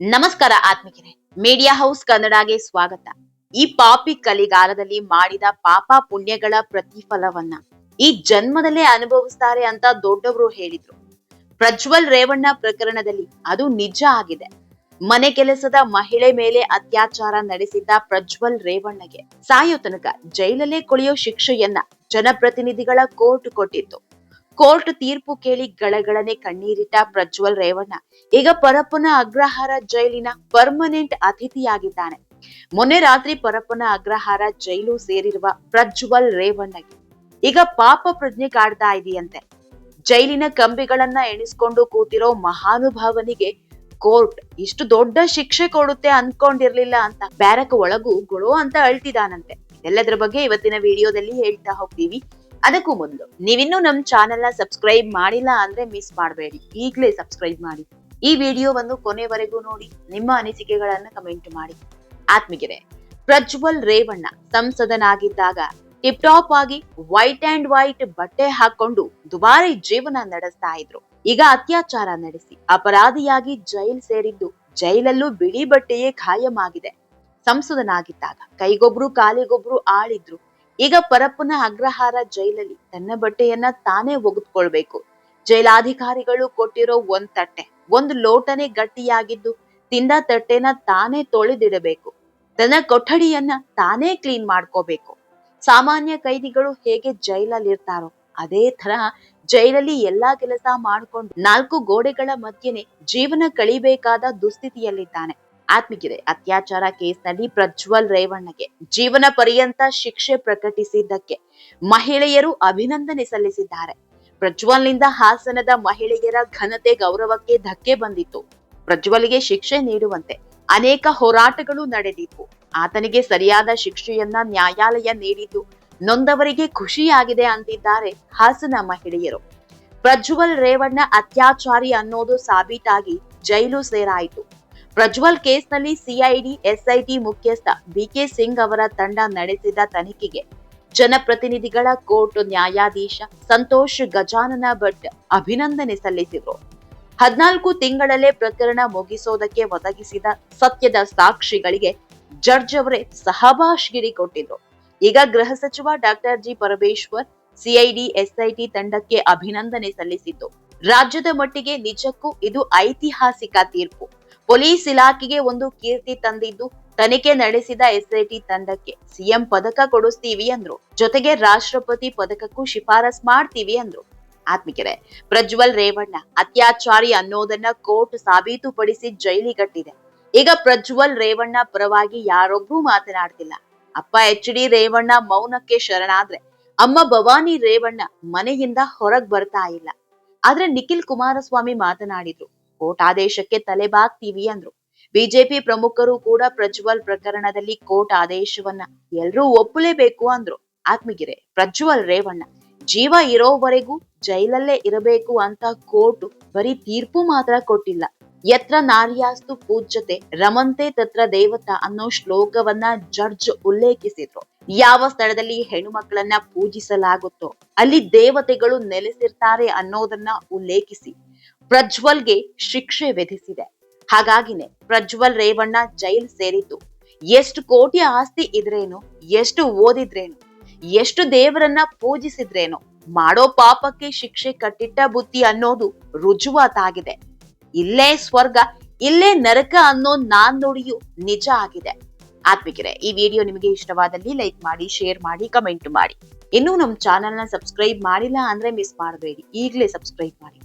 ನಮಸ್ಕಾರ ಆತ್ಮಿಕರೇ media house ಕನ್ನಡಗೆ ಸ್ವಾಗತ. ಈ ಪಾಪಿ ಕಲಿಗಾಲದಲ್ಲಿ ಮಾಡಿದ ಪಾಪ ಪುಣ್ಯಗಳ ಪ್ರತಿಫಲವನ್ನ ಈ ಜನ್ಮದಲ್ಲೇ ಅನುಭವಿಸ್ತಾರೆ ಅಂತ ದೊಡ್ಡವರು ಹೇಳಿದ್ರು. ಪ್ರಜ್ವಲ್ ರೇವಣ್ಣ ಪ್ರಕರಣದಲ್ಲಿ ಅದು ನಿಜ ಆಗಿದೆ. ಮನೆ ಕೆಲಸದ ಮಹಿಳೆ ಮೇಲೆ ಅತ್ಯಾಚಾರ ನಡೆಸಿದ್ದ ಪ್ರಜ್ವಲ್ ರೇವಣ್ಣಗೆ ಸಾಯೋ ತನಕ ಜೈಲಲ್ಲೇ ಕೊಳೆಯೋ ಶಿಕ್ಷೆಯನ್ನ ಜನಪ್ರತಿನಿಧಿಗಳ ಕೋರ್ಟ್ ಕೊಟ್ಟಿತ್ತು. ಕೋರ್ಟ್ ತೀರ್ಪು ಕೇಳಿ ಗಳಗಳನೆ ಕಣ್ಣೀರಿಟ್ಟ ಪ್ರಜ್ವಲ್ ರೇವಣ್ಣ. ಈಗ ಪರಪ್ಪನ ಅಗ್ರಹಾರ ಜೈಲಿನ ಪರ್ಮನೆಂಟ್ ಅತಿಥಿಯಾಗಿದ್ದಾನೆ. ಮೊನ್ನೆ ರಾತ್ರಿ ಪರಪ್ಪನ ಅಗ್ರಹಾರ ಜೈಲು ಸೇರಿರುವ ಪ್ರಜ್ವಲ್ ರೇವಣ್ಣಗೆ. ಈಗ ಪಾಪ ಪ್ರಜ್ಞೆ ಕಾಡ್ತಾ ಇದೆಯಂತೆ. ಜೈಲಿನ ಕಂಬಿಗಳನ್ನ ಎಣಿಸ್ಕೊಂಡು ಕೂತಿರೋ ಮಹಾನುಭಾವನಿಗೆ ಕೋರ್ಟ್ ಇಷ್ಟು ದೊಡ್ಡ ಶಿಕ್ಷೆ ಕೊಡುತ್ತೆ ಅನ್ಕೊಂಡಿರ್ಲಿಲ್ಲ ಅಂತ. ಬ್ಯಾರಕ್ ಒಳಗೂ ಗೊಳೋ ಅಂತ ಅಳ್ತಿದಾನಂತೆ. ಎಲ್ಲದರ ಬಗ್ಗೆ ಇವತ್ತಿನ ವಿಡಿಯೋದಲ್ಲಿ ಹೇಳ್ತಾ ಹೋಗ್ತೀವಿ. ಅದಕ್ಕೂ ಮೊದಲು. ನೀವಿನ್ನೂ ನಮ್ ಚಾನೆಲ್ನ ಸಬ್ಸ್ಕ್ರೈಬ್ ಮಾಡಿಲ್ಲ ಅಂದ್ರೆ ಮಿಸ್ ಮಾಡಬೇಡಿ. ಈಗಲೇ ಸಬ್ಸ್ಕ್ರೈಬ್ ಮಾಡಿ. ಈ ವಿಡಿಯೋವನ್ನು ಕೊನೆವರೆಗೂ ನೋಡಿ. ನಿಮ್ಮ ಅನಿಸಿಕೆಗಳನ್ನ ಕಮೆಂಟ್ ಮಾಡಿ. ಆತ್ಮಿಗೆರೆ ಪ್ರಜ್ವಲ್ ರೇವಣ್ಣ ಸಂಸದನಾಗಿದ್ದಾಗ ಟಿಪ್ ಟಾಪ್ ಆಗಿ ವೈಟ್ ಅಂಡ್ ವೈಟ್ ಬಟ್ಟೆ ಹಾಕೊಂಡು ದುಬಾರಿ ಜೀವನ ನಡೆಸ್ತಾ ಇದ್ರು. ಈಗ ಅತ್ಯಾಚಾರ ನಡೆಸಿ ಅಪರಾಧಿಯಾಗಿ ಜೈಲ್ ಸೇರಿದ್ದು ಜೈಲಲ್ಲೂ ಬಿಳಿ ಬಟ್ಟೆಯೇ ಖಾಯಂ ಆಗಿದೆ. ಸಂಸದನಾಗಿದ್ದಾಗ ಕೈಗೊಬ್ರು, ಕಾಲಿಗೊಬ್ರು ಆಳಿದ್ರು. ಈಗ ಪರಪ್ಪನ ಅಗ್ರಹಾರ ಜೈಲಲ್ಲಿ ತನ್ನ ಬಟ್ಟೆಯನ್ನ ತಾನೇ ಒಗೆದುಕೊಳ್ಬೇಕು. ಜೈಲಾಧಿಕಾರಿಗಳು ಕೊಟ್ಟಿರೋ ಒಂದ್ ತಟ್ಟೆ, ಒಂದು ಲೋಟನೆ ಗಟ್ಟಿಯಾಗಿದ್ದು ತಿಂದ ತಟ್ಟೆನ ತಾನೇ ತೊಳೆದಿಡಬೇಕು. ತನ್ನ ಕೊಠಡಿಯನ್ನ ತಾನೇ ಕ್ಲೀನ್ ಮಾಡ್ಕೋಬೇಕು. ಸಾಮಾನ್ಯ ಕೈದಿಗಳು ಹೇಗೆ ಜೈಲಲ್ಲಿ ಇರ್ತಾರೋ ಅದೇ ತರ ಜೈಲಲ್ಲಿ ಎಲ್ಲಾ ಕೆಲಸ ಮಾಡ್ಕೊಂಡು ನಾಲ್ಕು ಗೋಡೆಗಳ ಮಧ್ಯೆನೆ ಜೀವನ ಕಳಿಬೇಕಾದ ದುಸ್ಥಿತಿಯಲ್ಲಿದ್ದಾನೆ. ಆತ್ಮಿಗಿದೆ ಅತ್ಯಾಚಾರ ಕೇಸ್ನಲ್ಲಿ ಪ್ರಜ್ವಲ್ ರೇವಣ್ಣಗೆ ಜೀವನ ಪರ್ಯಂತ ಶಿಕ್ಷೆ ಪ್ರಕಟಿಸಿದ್ದಕ್ಕೆ ಮಹಿಳೆಯರು ಅಭಿನಂದನೆ ಸಲ್ಲಿಸಿದ್ದಾರೆ. ಪ್ರಜ್ವಲ್ನಿಂದ ಹಾಸನದ ಮಹಿಳೆಯರ ಘನತೆ ಗೌರವಕ್ಕೆ ಧಕ್ಕೆ ಬಂದಿತ್ತು. ಪ್ರಜ್ವಲ್ಗೆ ಶಿಕ್ಷೆ ನೀಡುವಂತೆ ಅನೇಕ ಹೋರಾಟಗಳು ನಡೆದಿತ್ತು. ಆತನಿಗೆ ಸರಿಯಾದ ಶಿಕ್ಷೆಯನ್ನ ನ್ಯಾಯಾಲಯ ನೀಡಿದ್ದು ನೊಂದವರಿಗೆ ಖುಷಿಯಾಗಿದೆ ಅಂತಿದ್ದಾರೆ ಹಾಸನ ಮಹಿಳೆಯರು. ಪ್ರಜ್ವಲ್ ರೇವಣ್ಣ ಅತ್ಯಾಚಾರಿ ಅನ್ನೋದು ಸಾಬೀತಾಗಿ ಜೈಲು ಸೇರಾಯಿತು. ಪ್ರಜ್ವಲ್ ಕೇಸ್ನಲ್ಲಿ ಸಿಐಡಿ, ಎಸ್ಐಟಿ ಮುಖ್ಯಸ್ಥ ಬಿಕೆ ಸಿಂಗ್ ಅವರ ತಂಡ ನಡೆಸಿದ ತನಿಖೆಗೆ ಜನಪ್ರತಿನಿಧಿಗಳ ಕೋರ್ಟ್ ನ್ಯಾಯಾಧೀಶ ಸಂತೋಷ್ ಗಜಾನನ ಭಟ್ ಅಭಿನಂದನೆ ಸಲ್ಲಿಸಿದರು. ಹದಿನಾಲ್ಕು ತಿಂಗಳಲ್ಲೇ ಪ್ರಕರಣ ಮುಗಿಸೋದಕ್ಕೆ ಒದಗಿಸಿದ ಸತ್ಯದ ಸಾಕ್ಷಿಗಳಿಗೆ ಜಡ್ಜ್ ಅವರೇ ಸಹಬಾಷ್ಗಿರಿ ಕೊಟ್ಟಿದ್ರು ಈಗ ಗೃಹ ಸಚಿವ doctor G. Parameshwar CID, SIT ತಂಡಕ್ಕೆ ಅಭಿನಂದನೆ ಸಲ್ಲಿಸಿದ್ದು, ರಾಜ್ಯದ ಮಟ್ಟಿಗೆ ನಿಜಕ್ಕೂ ಇದು ಐತಿಹಾಸಿಕ ತೀರ್ಪು. ಪೊಲೀಸ್ ಇಲಾಖೆಗೆ ಒಂದು ಕೀರ್ತಿ ತಂದಿದ್ದು ತನಿಖೆ ನಡೆಸಿದ ಎಸ್ಐಟಿ ತಂಡಕ್ಕೆ. ಸಿಎಂ ಪದಕ ಕೊಡಿಸ್ತೀವಿ ಅಂದ್ರು. ಜೊತೆಗೆ ರಾಷ್ಟ್ರಪತಿ ಪದಕಕ್ಕೂ ಶಿಫಾರಸ್ ಮಾಡ್ತೀವಿ ಅಂದ್ರು. ಆತ್ಮಿಕರೆ, ಪ್ರಜ್ವಲ್ ರೇವಣ್ಣ, ಅತ್ಯಾಚಾರಿ ಅನ್ನೋದನ್ನ ಕೋರ್ಟ್ ಸಾಬೀತುಪಡಿಸಿ ಜೈಲಿಗಟ್ಟಿದೆ. ಈಗ ಪ್ರಜ್ವಲ್ ರೇವಣ್ಣ ಪರವಾಗಿ ಯಾರೊಬ್ಬರೂ ಮಾತನಾಡ್ತಿಲ್ಲ. ಅಪ್ಪ ಎಚ್ ಡಿ ರೇವಣ್ಣ ಮೌನಕ್ಕೆ ಶರಣಾದ್ರೆ, ಅಮ್ಮ ಭವಾನಿ ರೇವಣ್ಣ ಮನೆಯಿಂದ ಹೊರಗ್ ಬರ್ತಾ ಇಲ್ಲ. ಆದ್ರೆ ನಿಖಿಲ್ ಕುಮಾರಸ್ವಾಮಿ ಮಾತನಾಡಿದ್ರು ಕೋರ್ಟ್ ಆದೇಶಕ್ಕೆ ತಲೆಬಾಗ್ತೀವಿ ಅಂದ್ರು. ಬಿಜೆಪಿ ಪ್ರಮುಖರು ಕೂಡ ಪ್ರಜ್ವಲ್ ಪ್ರಕರಣದಲ್ಲಿ ಕೋರ್ಟ್ ಆದೇಶವನ್ನ ಎಲ್ರೂ ಒಪ್ಪಲೇಬೇಕು ಅಂದ್ರು. ಆತ್ಮಗಿರೆ ಪ್ರಜ್ವಲ್ ರೇವಣ್ಣ, ಜೀವ ಇರೋವರೆಗೂ ಜೈಲಲ್ಲೇ ಇರಬೇಕು ಅಂತ ಕೋರ್ಟ್ ಬರೀ ತೀರ್ಪು ಮಾತ್ರ ಕೊಟ್ಟಿಲ್ಲ. ಯತ್ರ ನಾರ್ಯಾಸ್ತು ಪೂಜ್ಯತೆ ರಮಂತೆ ತತ್ರ ದೇವತ ಅನ್ನೋ ಶ್ಲೋಕವನ್ನ ಜಡ್ಜ್ ಉಲ್ಲೇಖಿಸಿದ್ರು. ಯಾವ ಸ್ಥಳದಲ್ಲಿ ಹೆಣ್ಣು ಮಕ್ಕಳನ್ನ ಪೂಜಿಸಲಾಗುತ್ತೋ, ಅಲ್ಲಿ ದೇವತೆಗಳು ನೆಲೆಸಿರ್ತಾರೆ ಅನ್ನೋದನ್ನ ಉಲ್ಲೇಖಿಸಿ. ಪ್ರಜ್ವಲ್ಗೆ ಶಿಕ್ಷೆ ವಿಧಿಸಿದೆ. ಹಾಗಾಗಿನೇ ಪ್ರಜ್ವಲ್ ರೇವಣ್ಣ ಜೈಲ್ ಸೇರಿದ್ದು. ಎಷ್ಟು ಕೋಟಿ ಆಸ್ತಿ ಇದ್ರೇನು, ಎಷ್ಟು ಓದಿದ್ರೇನು, ಎಷ್ಟು ದೇವರನ್ನ ಪೂಜಿಸಿದ್ರೇನು, ಮಾಡೋ ಪಾಪಕ್ಕೆ ಶಿಕ್ಷೆ ಕಟ್ಟಿಟ್ಟ ಬುದ್ಧಿ ಅನ್ನೋದು ರುಜುವಾತಾಗಿದೆ ಇಲ್ಲೇ ಸ್ವರ್ಗ, ಇಲ್ಲೇ ನರಕ ಅನ್ನೋ ನಾನ್ ನುಡಿಯು ನಿಜ ಆಗಿದೆ. ಆತ್ಮಿಕರೆ, ಈ ವಿಡಿಯೋ ನಿಮಗೆ ಇಷ್ಟವಾದಲ್ಲಿ ಲೈಕ್ ಮಾಡಿ, ಶೇರ್ ಮಾಡಿ, ಕಮೆಂಟ್ ಮಾಡಿ. ಇನ್ನೂ ನಮ್ಮ ಚಾನೆಲ್ನ ಸಬ್ಸ್ಕ್ರೈಬ್ ಮಾಡಿಲ್ಲ ಅಂದ್ರೆ ಮಿಸ್ ಮಾಡಬೇಡಿ. ಈಗಲೇ ಸಬ್ಸ್ಕ್ರೈಬ್ ಮಾಡಿ.